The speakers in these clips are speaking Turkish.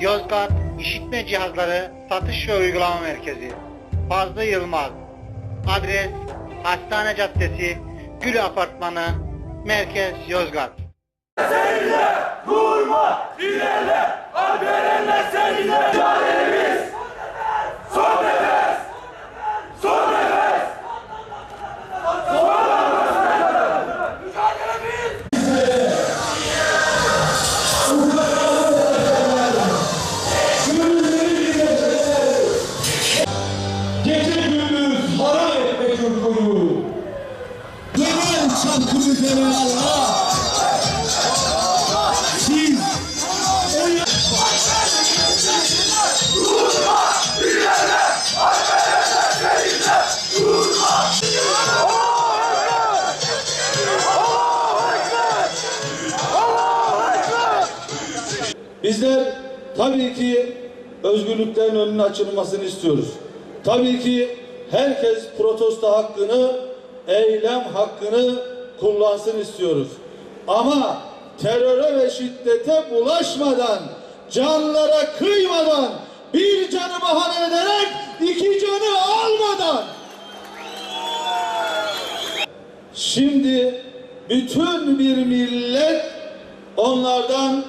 Yozgat İşitme Cihazları Satış ve Uygulama Merkezi. Fazlı Yılmaz. Adres Hastane Caddesi, Gül Apartmanı, Merkez Yozgat. Durma, ilerle, alberenle seninle Gece gündüz haram etme Türk'ünü. Gönül çarkımı dene Allah. Siz o ya- Bizler tabii ki özgürlüklerin önünün açılmasını istiyoruz. Tabii ki herkes protesto hakkını, eylem hakkını kullansın istiyoruz. Ama teröre ve şiddete bulaşmadan, canlara kıymadan, bir canı bahane ederek iki canı almadan Şimdi bütün bir millet onlardan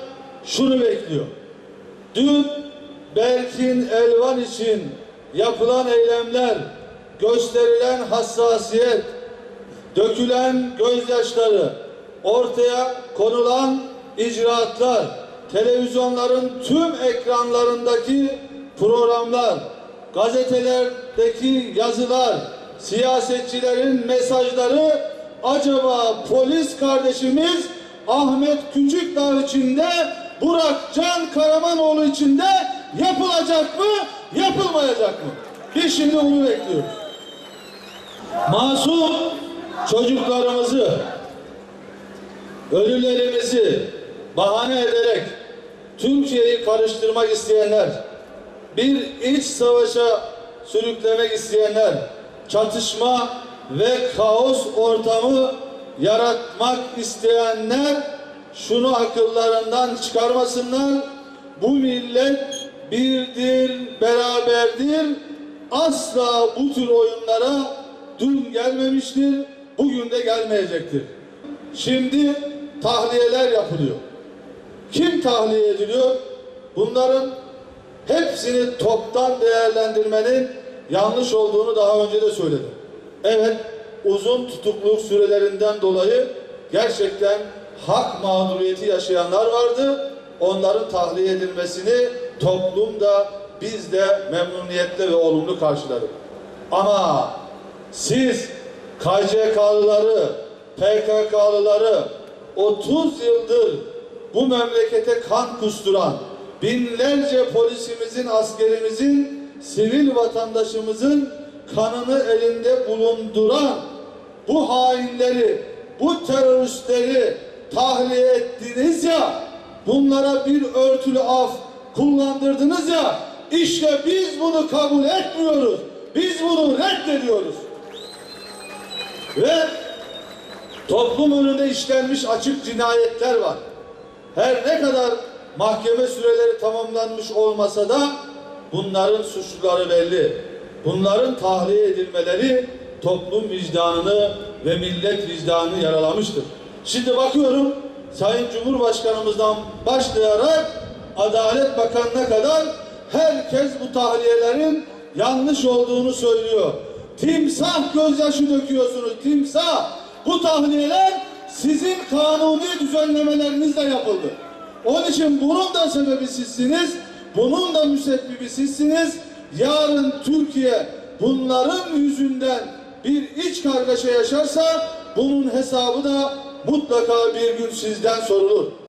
şunu bekliyor. Dün Berkin Elvan için yapılan eylemler, gösterilen hassasiyet, dökülen gözyaşları, ortaya konulan icraatlar, televizyonların tüm ekranlarındaki programlar, gazetelerdeki yazılar, siyasetçilerin mesajları acaba polis kardeşimiz Ahmet Küçükdağ içinde Burak Can Karamanoğlu içinde yapılacak mı, yapılmayacak mı? Biz şimdi bunu bekliyoruz. Masum çocuklarımızı, ölülerimizi bahane ederek Türkiye'yi karıştırmak isteyenler, bir iç savaşa sürüklemek isteyenler, çatışma ve kaos ortamı yaratmak isteyenler şunu akıllarından çıkarmasınlar. Bu millet birdir, beraberdir. Asla bu tür oyunlara dün gelmemiştir, bugün de gelmeyecektir. Şimdi tahliyeler yapılıyor. Kim tahliye ediliyor? Bunların hepsini toptan değerlendirmenin yanlış olduğunu daha önce de söyledim. Evet, uzun tutukluluk sürelerinden dolayı gerçekten hak mağduriyeti yaşayanlar vardı. Onların tahliye edilmesini toplumda biz de memnuniyetle ve olumlu karşıladık. Ama siz KCK'lıları, PKK'lıları 30 yıldır bu memlekete kan kusturan binlerce polisimizin, askerimizin, sivil vatandaşımızın kanını elinde bulunduran bu hainleri, bu teröristleri tahliye ettiniz ya, bunlara bir örtülü af kullandırdınız ya, işte biz bunu kabul etmiyoruz. Biz bunu reddediyoruz. Ve toplum önünde işlenmiş açık cinayetler var. Her ne kadar mahkeme süreleri tamamlanmış olmasa da bunların suçluları belli. Bunların tahliye edilmeleri toplum vicdanını ve millet vicdanını yaralamıştır. Şimdi bakıyorum Sayın Cumhurbaşkanımızdan başlayarak Adalet Bakanı'na kadar herkes bu tahliyelerin yanlış olduğunu söylüyor. Timsah gözyaşı döküyorsunuz, timsah. Bu tahliyeler sizin kanuni düzenlemelerinizle yapıldı. Onun için bunun da sebebi sizsiniz, bunun da müsebbibi sizsiniz. Yarın Türkiye bunların yüzünden bir iç kargaşa yaşarsa bunun hesabı da mutlaka bir gün sizden sorulur.